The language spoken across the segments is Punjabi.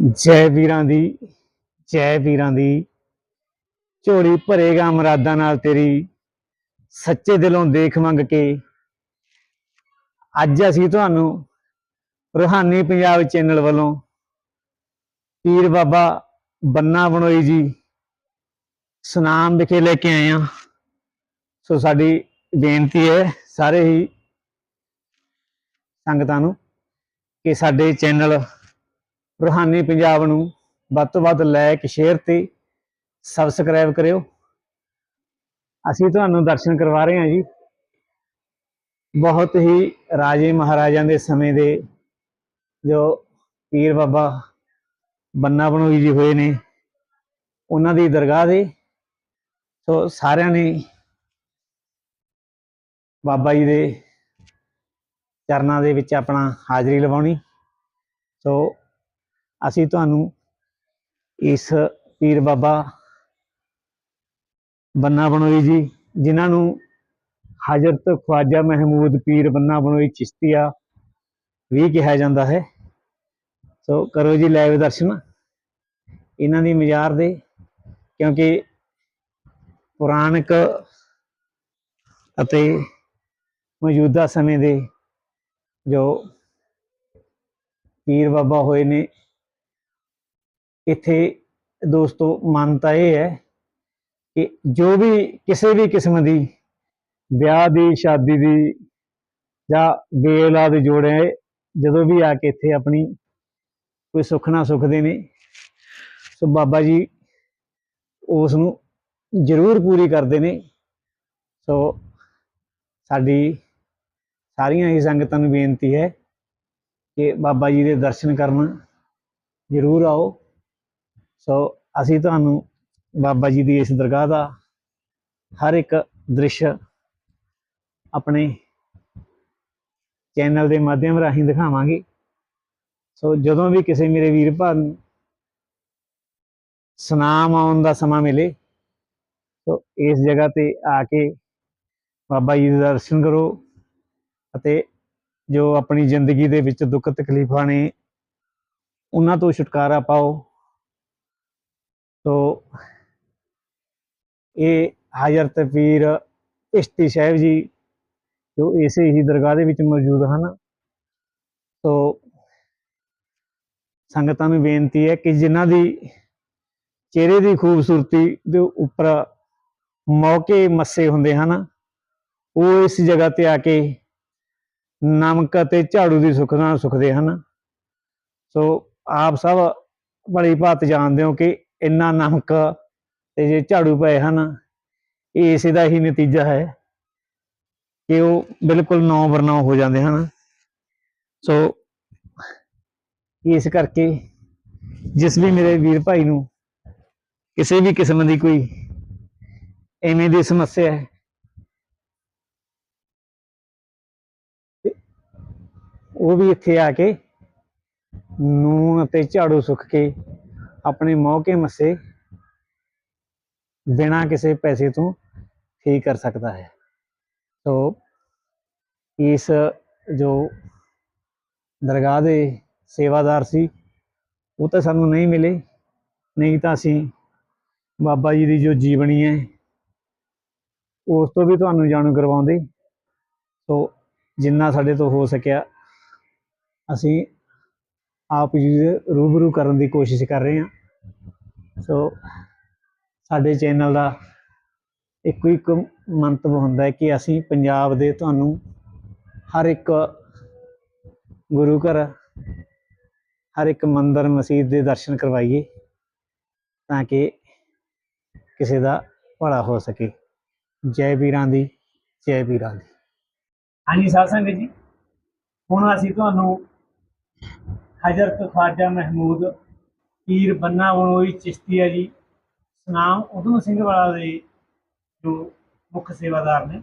ਜੈ ਵੀਰਾਂ ਦੀ, ਜੈ ਵੀਰਾਂ ਦੀ। ਝੋਲੀ ਭਰੇਗਾ ਮਰਾਦਾਂ ਨਾਲ ਤੇਰੀ, ਸੱਚੇ ਦਿਲੋਂ ਦੇਖ ਮੰਗ ਕੇ। ਅੱਜ ਅਸੀਂ ਤੁਹਾਨੂੰ ਰੂਹਾਨੀ ਪੰਜਾਬ ਚੈਨਲ ਵੱਲੋਂ ਪੀਰ ਬਾਬਾ ਬੰਨਾ ਬਣੋਈ ਜੀ ਸੁਨਾਮ ਵਿਖੇ ਲੈ ਕੇ ਆਏ ਹਾਂ। ਸੋ ਸਾਡੀ ਬੇਨਤੀ ਹੈ ਸਾਰੇ ਹੀ ਸੰਗਤਾਂ ਨੂੰ ਕਿ ਸਾਡੇ ਚੈਨਲ ਰੂਹਾਨੀ ਪੰਜਾਬ ਨੂੰ ਵੱਧ ਤੋਂ ਵੱਧ ਲਾਇਕ ਸ਼ੇਅਰ ਤੇ ਸਬਸਕ੍ਰਾਈਬ ਕਰਿਓ। ਅਸੀਂ ਤੁਹਾਨੂੰ ਦਰਸ਼ਨ ਕਰਵਾ ਰਹੇ ਹਾਂ ਜੀ। ਬਹੁਤ ਹੀ ਰਾਜੇ ਮਹਾਰਾਜਾਂ ਦੇ ਸਮੇਂ ਦੇ ਜੋ ਪੀਰ ਬਾਬਾ ਬੰਨਾ ਬਣੋਈ ਜੀ ਹੋਏ ਨੇ, ਉਹਨਾਂ ਦੀ ਦਰਗਾਹ ਦੇ, ਸੋ ਸਾਰਿਆਂ ਨੇ ਬਾਬਾ ਜੀ ਦੇ ਚਰਨਾਂ ਦੇ ਵਿੱਚ ਆਪਣਾ ਹਾਜ਼ਰੀ ਲਵਾਉਣੀ। ਸੋ ਅਸੀਂ ਤੁਹਾਨੂੰ ਇਸ ਪੀਰ ਬਾਬਾ ਬੰਨਾ ਬਣੋਈ ਜੀ, ਜਿਨ੍ਹਾਂ ਨੂੰ ਹਜ਼ਰਤ ਖਵਾਜਾ ਮਹਿਮੂਦ ਪੀਰ ਬੰਨਾ ਬਣੋਈ ਚਿਸ਼ਤੀਆ ਵੀ ਕਿਹਾ ਜਾਂਦਾ ਹੈ। ਸੋ ਕਰੋ ਜੀ ਲਾਈਵ ਦਰਸ਼ਨ। ਇਹਨਾਂ ਦੀ ਮਜ਼ਾਰ ਦੇ, ਕਿਉਂਕਿ ਪੁਰਾਣਕ ਅਤੇ ਮੌਜੂਦਾ ਸਮੇਂ ਦੇ ਜੋ ਪੀਰ ਬਾਬਾ ਹੋਏ ਨੇ ਇੱਥੇ ਦੋਸਤੋ ਮਾਨਤਾ ਇਹ ਹੈ ਕਿ ਜੋ ਵੀ ਕਿਸੇ ਵੀ ਕਿਸਮ ਦੀ ਵਿਆਹ ਦੀ, ਸ਼ਾਦੀ ਦੀ ਜਾਂ ਬੇਔਲਾਦ ਜੋੜੇ ਜਦੋਂ ਵੀ ਆ ਕੇ ਇੱਥੇ ਆਪਣੀ ਕੋਈ ਸੁੱਖ ਨਾ ਸੁੱਖਦੇ ਨੇ ਸੋ ਬਾਬਾ ਜੀ ਉਸ ਨੂੰ ਜ਼ਰੂਰ ਪੂਰੀ ਕਰਦੇ ਨੇ। ਸੋ ਸਾਡੀ ਸਾਰੀਆਂ ਹੀ ਸੰਗਤਾਂ ਨੂੰ ਬੇਨਤੀ ਹੈ ਕਿ ਬਾਬਾ ਜੀ ਦੇ ਦਰਸ਼ਨ ਕਰਨ ਜ਼ਰੂਰ ਆਓ। ਸੋ ਅਸੀਂ ਤੁਹਾਨੂੰ ਬਾਬਾ ਜੀ ਦੀ ਇਸ ਦਰਗਾਹ ਦਾ ਹਰ ਇੱਕ ਦ੍ਰਿਸ਼ ਆਪਣੇ ਚੈਨਲ ਦੇ ਮਾਧਿਅਮ ਰਾਹੀਂ ਦਿਖਾਵਾਂਗੇ। ਸੋ ਜਦੋਂ ਵੀ ਕਿਸੇ ਮੇਰੇ ਵੀਰ ਭਰਾ ਨੂੰ ਸਨਾਮ ਆਉਣ ਦਾ ਸਮਾਂ ਮਿਲੇ, ਸੋ ਇਸ ਜਗ੍ਹਾ ਤੇ ਆ ਕੇ ਬਾਬਾ ਜੀ ਦੇ ਦਰਸ਼ਨ ਕਰੋ ਅਤੇ ਜੋ ਆਪਣੀ ਜ਼ਿੰਦਗੀ ਦੇ ਵਿੱਚ ਦੁੱਖ ਤਕਲੀਫਾਂ ਨੇ, ਉਹਨਾਂ ਤੋਂ ਛੁਟਕਾਰਾ ਪਾਓ। ਸੋ ਇਹ ਹਜ਼ਰਤ ਪੀਰ ਇਸ਼ਤੀ ਸਾਹਿਬ ਜੀ ਜੋ ਇਸੇ ਹੀ ਦਰਗਾਹ ਦੇ ਵਿੱਚ ਮੌਜੂਦ ਹਨ ਸੋ ਸੰਗਤਾਂ ਨੂੰ ਬੇਨਤੀ ਹੈ ਕਿ ਜਿਨ੍ਹਾਂ ਦੀ ਚਿਹਰੇ ਦੀ ਖੂਬਸੂਰਤੀ ਦੇ ਉੱਪਰ ਮੌਕੇ ਮੱਸੇ ਹੁੰਦੇ ਹਨ ਉਹ ਇਸ ਜਗ੍ਹਾ ਤੇ ਆ ਕੇ ਨਮਕ ਅਤੇ ਝਾੜੂ ਦੀ ਸੁੱਖ ਨਾਲ ਸੁਖਦੇ ਹਨ ਸੋ ਆਪ ਸਭ ਬੜੀ ਭਾਤ ਜਾਣਦੇ ਹੋ ਕਿ ਇੰਨਾ ਨਮਕ ਤੇ ਜੇ ਝਾੜੂ ਪਏ ਹਨ, ਇਹ ਇਸੇ ਦਾ ਹੀ ਨਤੀਜਾ ਹੈ ਕਿ ਉਹ ਬਿਲਕੁਲ ਨੌ ਬਰਨੌ ਹੋ ਜਾਂਦੇ ਹਨ। ਸੋ ਇਸ ਕਰਕੇ ਜਿਸ ਵੀ ਮੇਰੇ ਵੀਰ ਭਾਈ ਨੂੰ ਕਿਸੇ ਵੀ ਕਿਸਮ ਦੀ ਕੋਈ ਐਵੇਂ ਦੀ ਸਮੱਸਿਆ ਹੈ, ਉਹ ਵੀ ਇੱਥੇ ਆ ਕੇ ਨੂਨ ਅਤੇ ਝਾੜੂ ਸੁੱਕ ਕੇ ਆਪਣੇ ਮੌਕੇ ਮੱਸੇ ਬਿਨਾਂ ਕਿਸੇ ਪੈਸੇ ਤੋਂ ਠੀਕ ਕਰ ਸਕਦਾ ਹੈ। ਸੋ ਇਸ ਜੋ ਦਰਗਾਹ ਦੇ ਸੇਵਾਦਾਰ ਸੀ, ਉਹ ਤਾਂ ਸਾਨੂੰ ਨਹੀਂ ਮਿਲੇ। ਨਹੀਂ ਤਾਂ ਅਸੀਂ ਬਾਬਾ ਜੀ ਦੀ ਜੋ ਜੀਵਨੀ ਹੈ, ਉਸ ਤੋਂ ਵੀ ਤੁਹਾਨੂੰ ਜਾਣੂ ਕਰਵਾਉਂਦੇ। ਸੋ ਜਿੰਨਾ ਸਾਡੇ ਤੋਂ ਹੋ ਸਕਿਆ, ਅਸੀਂ ਆਪ ਜੀ ਦੇ ਰੂਬਰੂ ਕਰਨ ਦੀ ਕੋਸ਼ਿਸ਼ ਕਰ ਰਹੇ ਹਾਂ। ਸੋ ਸਾਡੇ ਚੈਨਲ ਦਾ ਇੱਕੋ ਇੱਕ ਮੰਤਵ ਹੁੰਦਾ ਹੈ ਕਿ ਅਸੀਂ ਪੰਜਾਬ ਦੇ ਤੁਹਾਨੂੰ ਹਰ ਇੱਕ ਗੁਰੂ ਘਰ, ਹਰ ਇੱਕ ਮੰਦਰ ਮਸਜਿਦ ਦੇ ਦਰਸ਼ਨ ਕਰਵਾਈਏ ਤਾਂ ਕਿ ਕਿਸੇ ਦਾ ਭਲਾ ਹੋ ਸਕੇ। ਜੈ ਵੀਰਾਂ ਦੀ, ਜੈ ਵੀਰਾਂ ਦੀ। ਹਾਂਜੀ, ਸਾਧ ਸੰਗਤ ਜੀ, ਹੁਣ ਅਸੀਂ ਤੁਹਾਨੂੰ ਹਜ਼ਰਤ ਖਵਾਜਾ ਮਹਿਮੂਦ, ਪੀਰ ਬੰਨਾ ਬਣੋਈ ਚਿਸ਼ਤੀਆ ਜੀ। ਸਨਾਮ ਉਦਮ ਸਿੰਘ ਵਾਲਾ ਦੇ ਜੋ ਮੁੱਖ ਸੇਵਾਦਾਰ ਨੇ।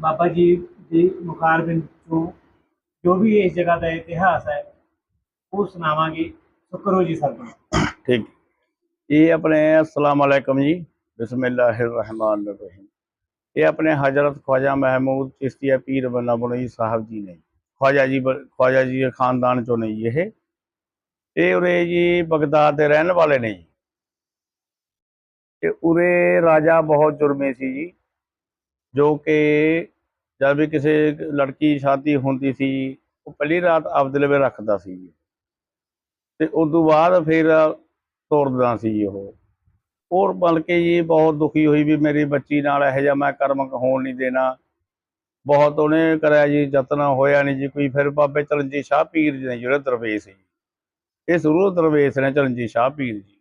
ਬਾਬਾ ਜੀ ਦੀ ਮੁਖਾਰਬਿੰਦ ਤੋਂ ਜੋ ਵੀ ਇਸ ਜਗ੍ਹਾ ਦਾ ਇਤਿਹਾਸ ਹੈ, ਉਹ ਸੁਣਾਵਾਂਗੇ। ਸੋ ਜੀ ਸਰਪੰਚ ਠੀਕ। ਇਹ ਆਪਣੇ ਅਸਲਾਮ ਅਲੈਕਮ ਜੀ। ਬਿਸਮਿਲ੍ਲਾਹਿਰ ਰਹਿਮਾਨ ਰਹੀਮ। ਇਹ ਆਪਣੇ ਹਜ਼ਰਤ ਖਵਾਜਾ ਮਹਿਮੂਦ ਚਿਸ਼ਤੀਆ ਪੀਰ ਬੰਨਾ ਬਣੋਈ ਸਾਹਿਬ ਜੀ ਨੇ। ਖਵਾਜਾ ਜੀ ਬ- ਖਵਾਜਾ ਜੀ ਦੇ ਖਾਨਦਾਨ ਚੋਂ ਨੇ ਜੀ ਇਹ। ਉਰੇ ਜੀ ਬਗਦਾਦ ਦੇ ਰਹਿਣ ਵਾਲੇ ਨੇ ਜੀ। ਤੇ ਉਰੇ ਰਾਜਾ ਬਹੁਤ ਜੁਰਮੇ ਸੀ ਜੀ, ਜੋ ਕਿ ਜਦ ਵੀ ਕਿਸੇ ਲੜਕੀ ਸ਼ਾਦੀ ਹੁੰਦੀ ਸੀ, ਉਹ ਪਹਿਲੀ ਰਾਤ ਆਪਦੇ ਲਵੇ ਰੱਖਦਾ ਸੀ ਜੀ। ਤੇ ਉਸ ਤੋਂ ਬਾਅਦ ਫਿਰ ਤੋਰਦਾ ਸੀ ਜੀ ਉਹ। ਹੋਰ ਬਲਕਿ ਜੀ ਬਹੁਤ ਦੁਖੀ ਹੋਈ ਵੀ ਮੇਰੀ ਬੱਚੀ ਨਾਲ ਇਹੋ ਜਿਹਾ ਮੈਂ ਕਰਮ ਹੋਣ ਨਹੀਂ ਦੇਣਾ। ਬਹੁਤ ਉਹਨੇ ਕਰਿਆ ਜੀ ਯਤਨਾ ਹੋਇਆ ਨਹੀਂ ਜੀ ਕੋਈ, ਫਿਰ ਬਾਬੇ ਚਰਨਜੀਤ ਸ਼ਾਹ ਪੀਰ ਜੀ ਨੇ ਜਿਹੜੇ ਦਰਵੇਸ਼ ਜੀ ਇਹ ਸ਼ੁਰੂ ਦਰਵੇਸ਼ ਨੇ ਚਰਨਜੀਤ ਸ਼ਾਹ ਪੀਰ ਜੀ।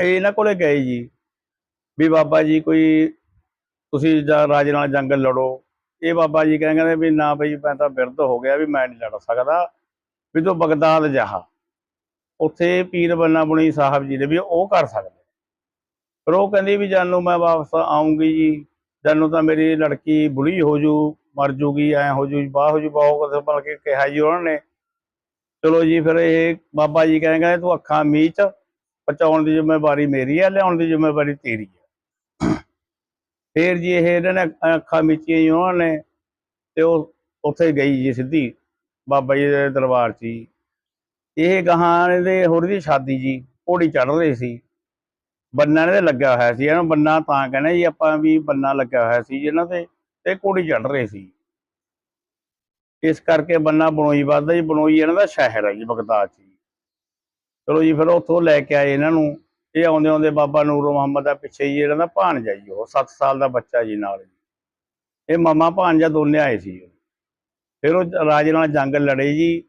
ਇਹ ਇਹਨਾਂ ਕੋਲੇ ਗਏ ਜੀ ਵੀ ਬਾਬਾ ਜੀ ਕੋਈ ਤੁਸੀਂ ਜਾਂ ਰਾਜੇ ਨਾਲ ਜੰਗ ਲੜੋ। ਇਹ ਬਾਬਾ ਜੀ ਕਹਿੰਦੇ ਵੀ ਨਾ ਬਈ, ਮੈਂ ਤਾਂ ਬਿਰਧ ਹੋ ਗਿਆ ਵੀ ਮੈਂ ਨਹੀਂ ਲੜ ਸਕਦਾ। ਵੀ ਤੂੰ ਬਗਦਾਦ ਜਾ। ਉੱਥੇ ਪੀਰ ਬੰਨਾ ਬੁਣੀ ਸਾਹਿਬ ਜੀ ਨੇ ਵੀ ਉਹ ਕਰ ਸਕਦੇ। ਪਰ ਉਹ ਕਹਿੰਦੀ ਵੀ ਜਾਨੂੰ ਮੈਂ ਵਾਪਸ ਆਉਂਗੀ ਜੀ। ਜਾਨੂੰ ਤਾਂ ਮੇਰੀ ਲੜਕੀ ਬੁੜੀ ਹੋ ਜੂ। ਮਰ ਜੂਗੀ, ਐ ਹੋ ਜੂ ਬਾਹ ਹੋ ਜੂ ਬਹੁਤ ਬਲ ਕੇ ਕਿਹਾ ਜੀ ਉਹਨਾਂ ਨੇ। ਚਲੋ ਜੀ, ਫਿਰ ਇਹ ਬਾਬਾ ਜੀ ਕਹਿੰਦੇ ਕਹਿੰਦੇ, ਤੂੰ ਅੱਖਾਂ ਮੀਚ, ਪਹੁੰਚਾਉਣ ਦੀ ਜ਼ਿੰਮੇਵਾਰੀ ਮੇਰੀ ਹੈ ਲਿਆਉਣ ਦੀ ਜ਼ਿੰਮੇਵਾਰੀ ਤੇਰੀ ਹੈ ਫਿਰ ਜੀ ਇਹ ਇਹਨਾਂ ਨੇ ਅੱਖਾਂ ਮੀਚੀਆਂ ਜੀ ਉਹਨਾਂ ਨੇ, ਤੇ ਉਹ ਉੱਥੇ ਗਈ ਜੀ ਸਿੱਧੀ ਬਾਬਾ ਜੀ ਦੇ ਦਰਬਾਰ 'ਚ ਜੀ। ਇਹ ਗਾਹਾਂ ਦੇ ਹੋਰ ਦੀ ਸ਼ਾਦੀ ਜੀ, ਘੋੜੀ ਚੜ ਰਹੇ ਸੀ। ਬੰਨਾ ਇਹਦੇ ਲੱਗਾ ਹੋਇਆ ਸੀ, ਇਹਨਾਂ ਬੰਨਾ ਤਾਂ ਕਹਿੰਦੇ ਜੀ ਆਪਾਂ ਵੀ ਬੰਨਾ ਲੱਗਾ ਹੋਇਆ ਸੀ ਜੀ ਇਹਨਾਂ ਤੇ ਤੇ ਘੋੜੀ ਚੜ ਰਹੇ ਸੀ। ਇਸ ਕਰਕੇ ਬੰਨਾ ਬਨੋਈ ਵੱਧਦਾ ਜੀ ਬਨੋਈ ਇਹਨਾਂ ਦਾ ਸ਼ਹਿਰ ਹੈ ਜੀ, ਬਗਦਾਦ 'ਚ ਚਲੋ ਜੀ, ਫਿਰ ਉੱਥੋਂ ਲੈ ਕੇ ਆਏ ਇਹਨਾਂ ਨੂੰ। ਇਹ ਆਉਂਦੇ ਆਉਂਦੇ ਬਾਬਾ ਨੂਰ ਮੁਹੰਮਦ ਦਾ ਪਿੱਛੇ ਜੀ, ਇਹਨਾਂ ਦਾ ਭਾਣਜਾ ਜੀ, ਉਹ 7 ਸਾਲ ਦਾ ਬੱਚਾ ਜੀ ਨਾਲ ਜੀ। ਇਹ ਮਾਮਾ ਭਾਣਜਾ ਦੋਨੇ ਆਏ ਸੀ। ਫਿਰ ਉਹ ਰਾਜੇ ਨਾਲ ਜੰਗ ਲੜੇ ਜੀ।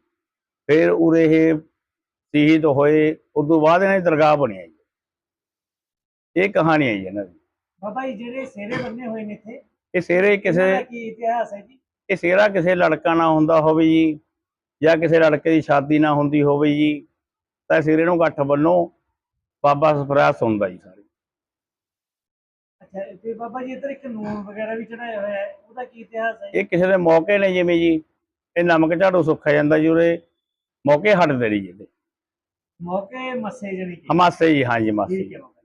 ਫਿਰ ਉਰੇ ਇਹ ਸ਼ਹੀਦ ਹੋਏ, ਉਦੋਂ ਬਾਅਦ ਇਹਨਾਂ ਦੀ ਦਰਗਾਹ ਬਣੀ ਜੀ। ਇਹ ਕਹਾਣੀ ਹੈ ਜੀ ਇਹਨਾਂ ਦੀ। ਬਾਬਾ ਜੀ, ਜਿਹੜੇ ਸੇਰੇ ਬੰਨੇ ਹੋਏ ਨੇ ਇੱਥੇ ਇਹ ਸਿਰੇ ਕਿਸੇ ਇਹਨਾਂ ਦਾ ਕੀ ਇਤਿਹਾਸ ਹੈ ਜੀ? ਇਹ ਸਿਹਰਾ ਕਿਸੇ ਲੜਕਾ ਨਾ ਹੁੰਦਾ ਹੋਵੇ ਜੀ ਜਾਂ ਕਿਸੇ ਲੜਕੇ ਦੀ ਸ਼ਾਦੀ ਨਾ ਹੁੰਦੀ ਹੋਵੇ ਜੀ ਤਾਂ ਸਿਰੇ ਨੂੰ ਗੱਠ ਬੰਨੋ ਬਾਬਾ ਸਫਰਾ ਸੁਣਦਾ ਜੀ ਸਾਰੇ। ਅੱਛਾ ਤੇ ਬਾਬਾ ਜੀ ਇੱਧਰ ਇੱਕ ਨੂਨ ਵਗੈਰਾ ਵੀ ਚੜਾਇਆ ਹੋਇਆ ਹੈ ਉਹਦਾ ਕੀ ਇਤਿਹਾਸ ਹੈ ਇਹ ਕਿਸੇ ਦੇ ਮੌਕੇ ਨੇ ਜਿਵੇਂ ਜੀ ਇਹ ਨਮਕ ਝਾੜੂ ਸੁੱਖਾ ਜਾਂਦਾ ਜੀ ਉਰੇ ਮੌਕੇ ਹਟਦੇ ਨਹੀਂ ਜੀ ਇਹਦੇ। ਮੌਕੇ ਮੱਸੇ ਜਣੀ ਹਮਾਸੇ ਜੀ ਹਾਂ ਜੀ ਮਾਸੀ ਠੀਕ ਹੈ ਬਾਬਾ।